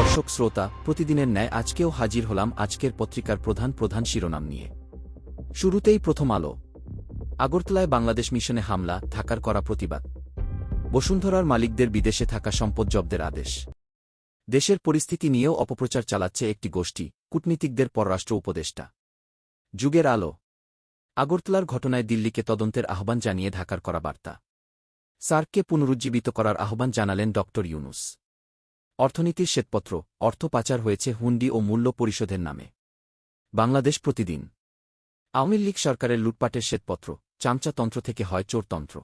দর্শক শ্রোতা, প্রতিদিনের ন্যায় আজকেও হাজির হলাম আজকের পত্রিকার প্রধান প্রধান শিরোনাম নিয়ে। শুরুতেই প্রথম আলো। আগরতলায় বাংলাদেশ মিশনে হামলা ঢাকার করা প্রতিবাদ। বসুন্ধরার মালিকদের বিদেশে থাকা সম্পদ জব্দের আদেশ। দেশের পরিস্থিতি নিয়েও অপপ্রচার চালাচ্ছে একটি গোষ্ঠী, কূটনীতিকদের পররাষ্ট্র উপদেষ্টা। যুগের আলো। আগরতলার ঘটনায় দিল্লিকে তদন্তের আহ্বান জানিয়ে ঢাকার করা বার্তা। সার্ককে পুনরুজ্জীবিত করার আহ্বান জানালেন ড ইউনুস। অর্থনীতির শ্বেতপত্র, অর্থ পাচার হয়েছে হুন্ডি ও মূল্য পরিশোধের নামে। বাংলাদেশ প্রতিদিন। আওয়ামী লীগ সরকারের লুটপাটের শ্বেতপত্র চামচাতন্ত্র থেকে হয় চোরতন্ত্র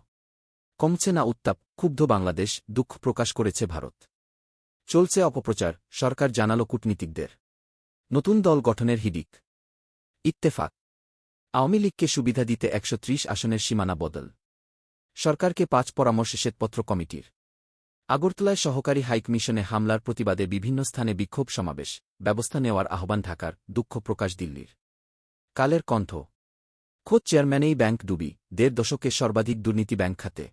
কমছে না উত্তাপ, ক্ষুব্ধ বাংলাদেশ, দুঃখ প্রকাশ করেছে ভারত। চলছে অপপ্রচার, সরকার জানাল কূটনীতিকদের। নতুন দল গঠনের হিডিক। ইত্তেফাক। আওয়ামী লীগকে সুবিধা দিতে একশো ত্রিশ আসনের সীমানা বদল। সরকারকে পাঁচ পরামর্শ শ্বেতপত্র কমিটির। আগরতলায় সহকারী হাইক মিশনে হামলার প্রতিবাদে বিভিন্ন স্থানে বিক্ষোভ সমাবেশ, ব্যবস্থা নেওয়ার আহ্বান ঢাকার দুঃখ প্রকাশ দিল্লির। কালের কণ্ঠ, খোদ চেয়ারম্যানেই ব্যাংক ডুবি, দেড় দশকে সর্বাধিক দুর্নীতি ব্যাংক খাতে।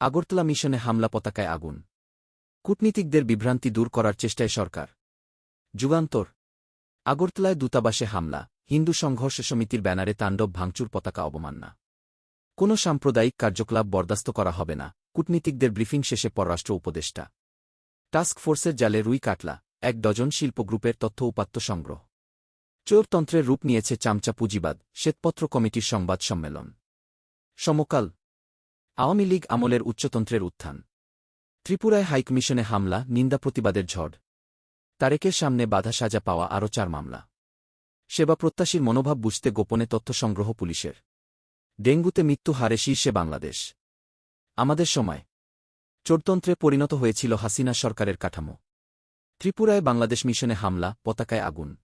আগরতলা মিশনে হামলা পতাকায় আগুন। কূটনীতিকদের বিভ্রান্তি দূর করার চেষ্টায় সরকার। যুগান্তর, আগরতলায় দূতাবাসে হামলা, হিন্দু সংঘর্ষ সমিতির ব্যানারে তাণ্ডব ভাঙচুর পতাকা অবমাননা। কোনো সাম্প্রদায়িক কার্যকলাপ বরদাস্ত করা হবে না কূটনীতিকদের ব্রিফিং শেষে পররাষ্ট্র উপদেষ্টা। টাস্ক ফোর্সের জালে রুই কাটলা এক ডজন শিল্প গ্রুপের তথ্য উপাত্ত সংগ্রহ। চোরতন্ত্রের রূপ নিয়েছে চামচা পুঁজিবাদ, শ্বেতপত্র কমিটির সংবাদ সম্মেলন। সমকাল, আওয়ামী লীগ আমলের উচ্চতন্ত্রের উত্থান। ত্রিপুরায় হাইকমিশনে হামলা, নিন্দা প্রতিবাদের ঝড়। তারেকের সামনে বাধা সাজা পাওয়া আরও চার মামলা। সেবা প্রত্যাশীর মনোভাব বুঝতে গোপনে তথ্য সংগ্রহ পুলিশের। ডেঙ্গুতে মৃত্যু হারে শীর্ষে বাংলাদেশ। আমাদের সময়। চোরতন্ত্রে পরিণত হয়েছিল হাসিনা সরকারের কাঠামো। ত্রিপুরায় বাংলাদেশ মিশনে হামলা, পতাকায় আগুন।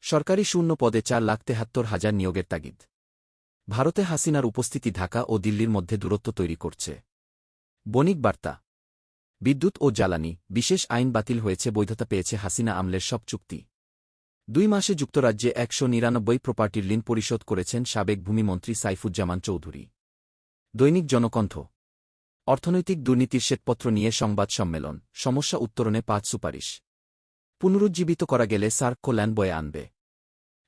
সরকারি শূন্য পদে চার লাখ তেহাত্তর হাজার নিয়োগের তাগিদ। ভারতে হাসিনার উপস্থিতি ঢাকা ও দিল্লির মধ্যে দূরত্ব তৈরি করছে। বণিক বার্তা। বিদ্যুৎ ও জ্বালানি, বিশেষ আইন বাতিল হয়েছে, বৈধতা পেয়েছে হাসিনা আমলের সব চুক্তি। দুই মাসে যুক্তরাজ্যে একশো নিরানব্বই প্রপার্টির ঋণ পরিশোধ করেছেন সাবেক ভূমিমন্ত্রী সাইফুজ্জামান চৌধুরী। দৈনিক জনকণ্ঠ। অর্থনৈতিক দুর্নীতির শ্বেতপত্র নিয়ে সংবাদ সম্মেলন, সমস্যা উত্তরণে পাঁচ সুপারিশ। পুনরুজ্জীবিত করা গেলে সার্ক কল্যাণ বয়ে আনবে।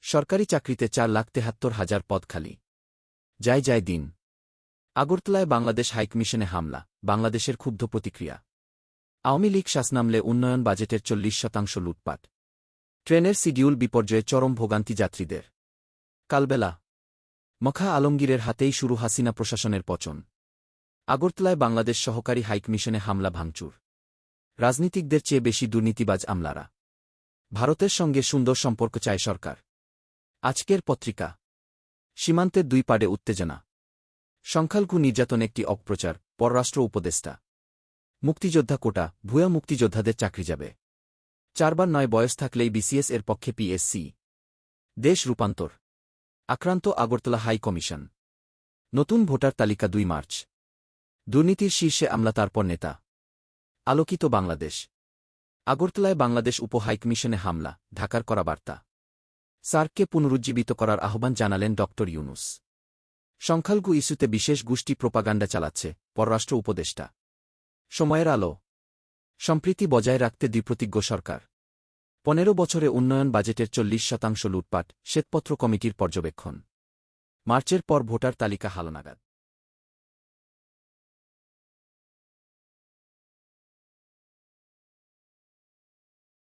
সরকারি চাকরিতে চার লাখ তেহাত্তর হাজার পদ খালি। যায় যায় দিন। আগরতলায় বাংলাদেশ হাইকমিশনে হামলা, বাংলাদেশের ক্ষুব্ধ প্রতিক্রিয়া। আওয়ামী লীগ শাসনামলে উন্নয়ন বাজেটের চল্লিশ শতাংশ লুটপাট। ট্রেনের শিডিউল বিপর্যয়ে চরম ভোগান্তি যাত্রীদের। কালবেলা। মখা আলমগীরের হাতেই শুরু হাসিনা প্রশাসনের পচন আগরতলায় বাংলাদেশ সহকারী হাইকমিশনে হামলা, ভাঙচুর। রাজনীতিকদের চেয়ে বেশি দুর্নীতিবাজ আমলারা। ভারতের সঙ্গে সুন্দর সম্পর্ক চায় সরকার। আজকের পত্রিকা। সীমান্তের দুই পাড়ে উত্তেজনা। সংখ্যালঘু নির্যাতন একটি অপপ্রচার, পররাষ্ট্র উপদেষ্টা। মুক্তিযোদ্ধা কোটা, ভুয়া মুক্তিযোদ্ধাদের চাকরি যাবে। চারবার নয় বয়স থাকলেই বিসিএস এর পক্ষে পিএসসি। দেশ রূপান্তর। আক্রান্ত আগরতলা হাই কমিশন। নতুন ভোটার তালিকা দুই মার্চ। দুর্নীতির শীর্ষে আমলা তারপর নেতা। আলোকিত বাংলাদেশ। আগরতলায় বাংলাদেশ উপ হাইকমিশনে হামলা, ঢাকার করা বার্তা। সার্ককে পুনরুজ্জীবিত করার আহ্বান জানালেন ড. ইউনুস। সংখ্যালঘু ইস্যুতে বিশেষ গোষ্ঠী প্রোপাগান্ডা চালাচ্ছে, পররাষ্ট্র উপদেষ্টা। সময়ের আলো। সম্প্রীতি বজায় রাখতে দ্বিপ্রতিজ্ঞ সরকার। পনেরো বছরে উন্নয়ন বাজেটের চল্লিশ শতাংশ লুটপাট, শ্বেতপত্র কমিটির পর্যবেক্ষণ। মার্চের পর ভোটার তালিকা হালনাগাদ।